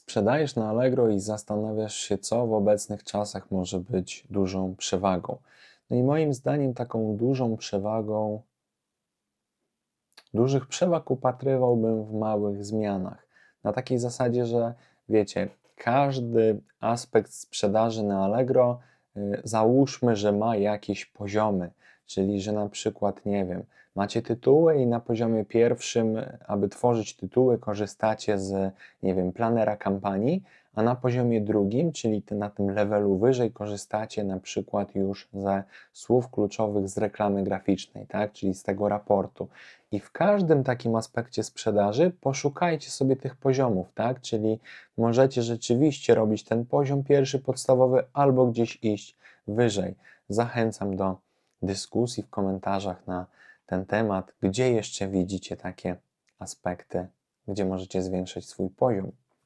Sprzedajesz na Allegro i zastanawiasz się, co w obecnych czasach może być dużą przewagą. No i moim zdaniem taką dużą przewagą, dużych przewag upatrywałbym w małych zmianach. Na takiej zasadzie, że wiecie, każdy aspekt sprzedaży na Allegro, y, załóżmy, że ma jakieś poziomy, czyli że na przykład, nie wiem, macie tytuły i na poziomie pierwszym, aby tworzyć tytuły, korzystacie z, nie wiem, planera kampanii, a na poziomie drugim, czyli na tym levelu wyżej, korzystacie na przykład już ze słów kluczowych z reklamy graficznej, tak? czyli z tego raportu. I w każdym takim aspekcie sprzedaży poszukajcie sobie tych poziomów, tak? Czyli możecie rzeczywiście robić ten poziom pierwszy, podstawowy, albo gdzieś iść wyżej. Zachęcam do dyskusji w komentarzach na ten temat, gdzie jeszcze widzicie takie aspekty, gdzie możecie zwiększyć swój poziom.